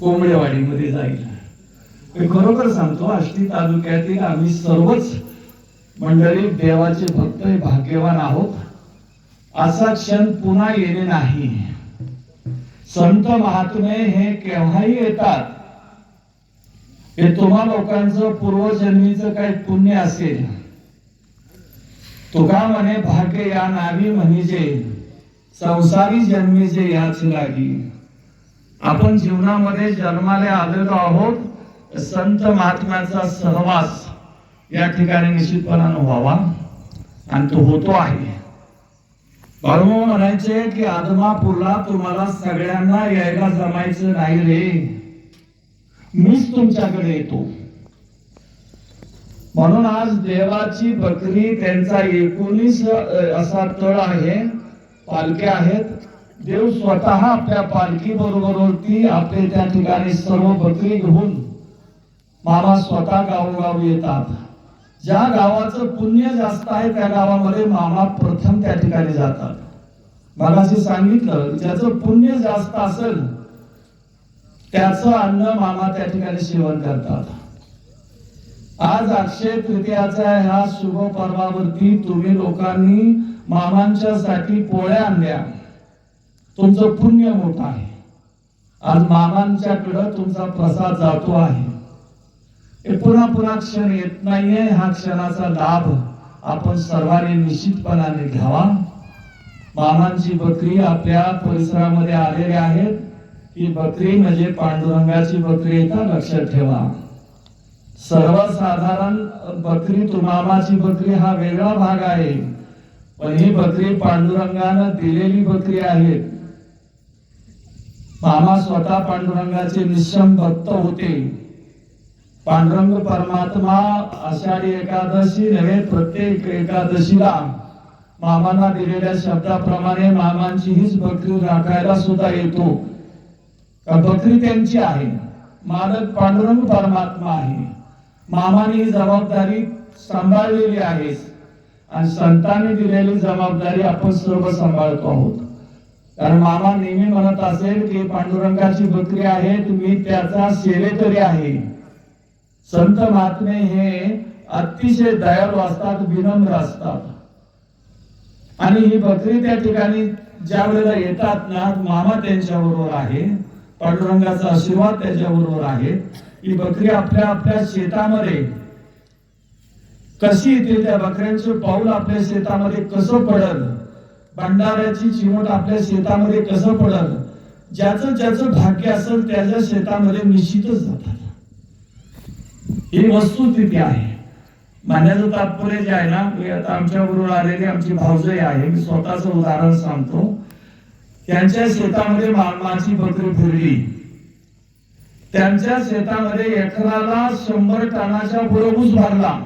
कोंबडेवाडीमध्ये जाईल. मी खरोखर सांगतो आष्टी तालुक्यातील आम्ही सर्वच मंडळी देवाचे भक्त भाग्यवान आहोत. असा क्षण पुन्हा येणे नाही. संत महात्मे हे केव्हाही येतात? हे तुम्हा लोकांचं पूर्वजन्मीचं काही पुण्य असेल. तुका म्हणे भाग्य या नावी म्हणजे संसारी जन्मी जे याच लागी. आपण जीवनामध्ये जन्माला आलेलो आहोत संत महात्म्याचा सहवास या ठिकाणी निश्चितपणानं व्हावा. आणि तो होतो आहे. परमो म्हणायचे की आदमापूरला तुम्हाला सगळ्यांना यायला जमायचं नाही रे. मीच तुमच्याकडे येतो. म्हणून आज देवाची बकरी त्यांचा एकोणीस असा तळ आहे पालख्या आहेत. देव स्वतः आपल्या पालखी बरोबरती आपले त्या ठिकाणी सर्व बकरी घेऊन मामा स्वतः गावोगाव येतात. ज्या गावाचं पुण्य जास्त आहे त्या गावामध्ये मामा प्रथम त्या ठिकाणी जातात. मगाशी सांगितलं ज्याचं पुण्य जास्त असेल त्याचं अन्न मामा त्या ठिकाणी सेवन करतात. आज अक्षय तृतीयाचा ह्या शुभ पर्वावरती तुम्ही लोकांनी मामांच्या साठी पोळ्या आणल्या. तुमचं पुण्य होत आहे. आज मामांच्याकडं तुमचा प्रसाद जातो आहे. हे पुन्हा पुन्हा क्षण येत नाहीये. हा क्षणाचा लाभ आपण सर्वांनी निश्चितपणाने घ्यावा. मामांची बकरी आपल्या परिसरामध्ये आलेली आहेत ही बकरी म्हणजे पांडुरंगाची बकरी आहे का? लक्षात ठेवा. सर्वसाधारण बकरी तुमामाची बकरी हा वेगळा भाग आहे. पण ही बकरी पांडुरंगानं दिलेली बकरी आहे. मामा स्वतः पांडुरंगाचे निशम भक्त होते. पांडुरंग परमात्मा आषाढी एकादशी नव्हे प्रत्येक एकादशीला मामांना दिलेल्या शब्दाप्रमाणे मामांची हीच बकरी राखायला सुद्धा येतो. बकरी त्यांची आहे? मालक पांडुरंग परमात्मा आहे. मामाने ही जबाबदारी सांभाळलेली आहे. आणि संतांनी दिलेली जबाबदारी आपण सर्व सांभाळतो आहोत. कारण मामा नेहमी म्हणत असेल की पांडुरंगाची बकरी आहे तुम्ही त्याचा सेवेकरी आहे. संत महात्मे हे अतिशय दयाळू असतात विनम्र असतात. आणि ही बकरी त्या ठिकाणी ज्या वेळेला येतात ना मामा त्यांच्या बरोबर आहे पांडुरंगाचा आशीर्वाद त्याच्या बरोबर आहे. ही बकरी आपल्या आपल्या शेतामध्ये कशी येते त्या बकऱ्यांचं पाऊल आपल्या शेतामध्ये कसं पडल? भंडाऱ्याची चिमट आपल्या शेतामध्ये कसं पडल? ज्याचं ज्याचं भाग्य असेल त्याच्या शेतामध्ये निश्चितच जातात. ही वस्तुस्थिती आहे. म्हणण्याचं तात्पर्य जे आहे ना मी आता आमच्या बरोबर आलेली आमची भावजय आहे. मी स्वतःच उदाहरण सांगतो. त्यांच्या शेतामध्ये मामाची बकरी फिरली. त्यांच्या शेतामध्ये एकराला शंभर टनाच्या पुढे ऊस भरला.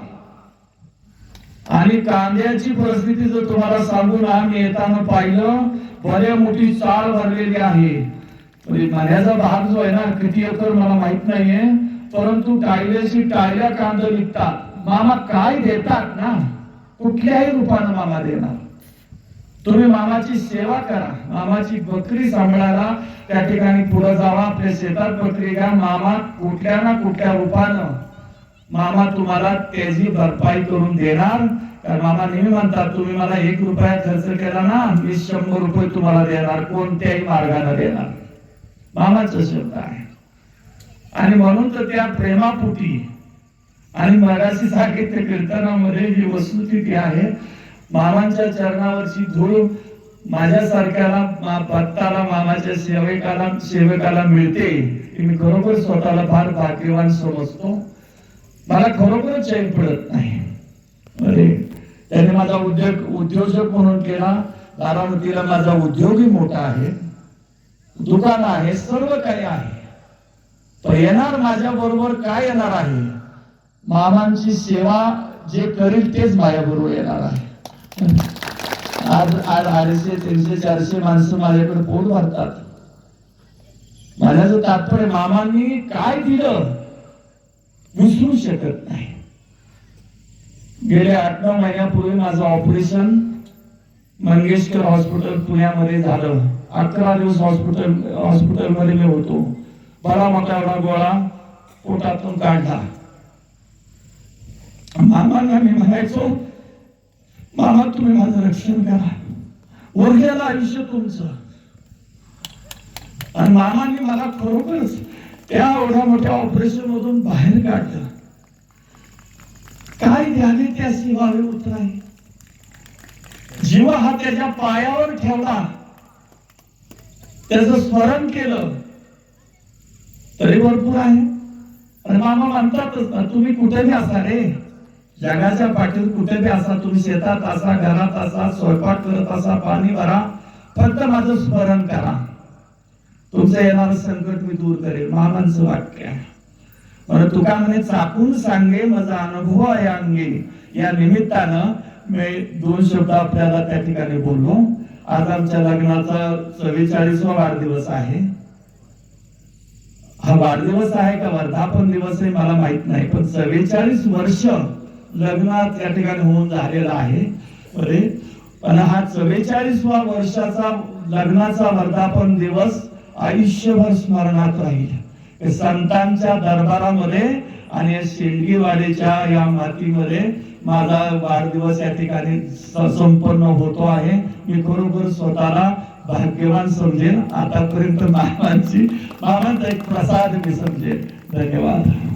आणि कांद्याची परिस्थिती जर तुम्हाला सांगून आम्ही येताना पाहिलं बऱ्या मोठी चाळ भरलेली आहे. म्हणजे भाग जो आहे ना किती एकर मला माहीत नाहीये परंतु टायल्याशी टायल्या कांद विकतात. मामा काय देतात ना? कुठल्याही रूपानं मामा देणार. तुम्ही मामाची सेवा करा. मामाची बकरी सांभाळायला त्या ठिकाणी पुढे जावा. आपल्या शेतात बकरी घ्या. मामा कुठल्या ना कुठल्या रूपानं मामा तुम्हाला त्याची भरपाई करून देणार. कारण मामा नेहमी म्हणतात तुम्ही मला एक रुपया खर्च केला ना मी शंभर रुपये तुम्हाला देणार कोणत्याही मार्गाने देणार. मामाचा शब्द आहे. आणि म्हणून तर त्या प्रेमापुटी आणि मराठी साहित्य कीर्तनामध्ये ही वस्तुस्थिती आहे मामांच्या चरणावरची धूळ माझ्यासारख्याला मा- भक्ताला मामाच्या सेवकाला सेवकाला मिळते ही मी खरोखर स्वतःला फार भाग्यवान समजतो. मला खरोखरच चैन पडत नाही. अरे त्याने माझा उद्योग उद्योजक म्हणून केला. बारामतीला माझा उद्योगही मोठा आहे. दुकान आहे सर्व काही आहे. येणार माझ्या बरोबर काय येणार आहे? मामांची सेवा जे करील तेच माझ्याबरोबर येणार आहे. आज आज अडीचशे तीनशे चारशे माणसं माझ्याकडे पोट भरतात. माझ्याचं तात्पर्य मामांनी काय दिलं? विसरू शकत नाही. गेल्या आठ नऊ महिन्यापूर्वी माझं ऑपरेशन मंगेशकर हॉस्पिटल पुण्यामध्ये झालं. अकरा दिवस हॉस्पिटल हॉस्पिटलमध्ये मी होतो. मोठा एवढा गोळा पोटातून काढला. मामांना मी म्हणायचो मामा तुम्ही माझं रक्षण करा. उरलेलं आयुष्य तुमचं. आणि मामांनी मला खरोखरच त्या एवढ्या मोठ्या ऑपरेशन मधून बाहेर काढलं. काय द्यावे त्या शिवावे उतराय जीव हा त्याच्या पायावर ठेवला. त्याचं स्मरण केलं. तरी भरपूर आहे. मामा म्हणतातच ना तुम्ही कुठे बी असा रे? जगाच्या पाठीत कुठे बी असा तुम्ही शेतात असा घरात असा स्वयंपाक करत असा पाणी भरा. फक्त माझं स्मरण करा. तुमचं येणार संकट मी दूर करेल. मामांचं वाक्य आहे. तुका म्हणे चाकून सांगे माझा अनुभव आहे अंगी या निमित्तानं मी दोन शब्द आपल्याला त्या ठिकाणी बोललो. आज आमच्या लग्नाचा चव्वेचाळीसवा वाढदिवस आहे. हा वाढदिवस आहे का वर्धापन दिवस आहे मला माहीत नाही पण चव्वेचाळीस वर्ष लग्नात या ठिकाणी होऊन झालेला आहे. अरे पण हा चव्वेचाळीसवा वर्षाचा लग्नाचा वर्धापन दिवस आयुष्यभर स्मरणात राहील. संतांच्या दरबारामध्ये आणि शेंडगीवाडीच्या या मातीमध्ये माझा वाढदिवस या ठिकाणी संपन्न होतो आहे. मी खरोखर स्वतःला भाग्यवान समजेन. आतापर्यंत मामांची मामांचा एक प्रसाद मी समजेन. धन्यवाद.